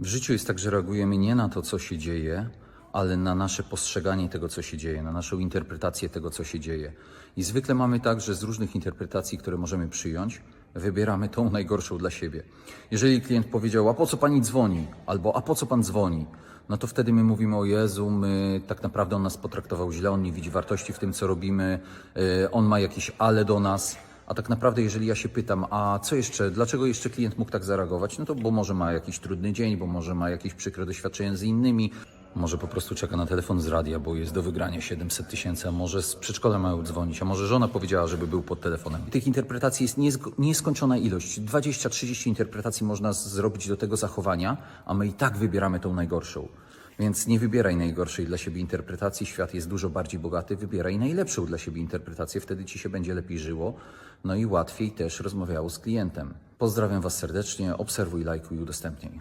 W życiu jest tak, że reagujemy nie na to, co się dzieje, ale na nasze postrzeganie tego, co się dzieje, na naszą interpretację tego, co się dzieje. I zwykle mamy tak, że z różnych interpretacji, które możemy przyjąć, wybieramy tą najgorszą dla siebie. Jeżeli klient powiedział, a po co pani dzwoni? Albo a po co pan dzwoni? No to wtedy my mówimy, o Jezu, my tak naprawdę on nas potraktował źle, on nie widzi wartości w tym, co robimy, yy, on ma jakieś ale do nas. A tak naprawdę, jeżeli ja się pytam, a co jeszcze, dlaczego jeszcze klient mógł tak zareagować? No to bo może ma jakiś trudny dzień, bo może ma jakieś przykre doświadczenia z innymi, może po prostu czeka na telefon z radia, bo jest do wygrania 700 tysięcy, a może z przedszkola mają dzwonić, a może żona powiedziała, żeby był pod telefonem. Tych interpretacji jest niesko- nieskończona ilość. 20-30 interpretacji można zrobić do tego zachowania, a my i tak wybieramy tą najgorszą. Więc nie wybieraj najgorszej dla siebie interpretacji, świat jest dużo bardziej bogaty, wybieraj najlepszą dla siebie interpretację, wtedy ci się będzie lepiej żyło, no i łatwiej też rozmawiało z klientem. Pozdrawiam Was serdecznie, obserwuj, lajkuj, udostępniaj.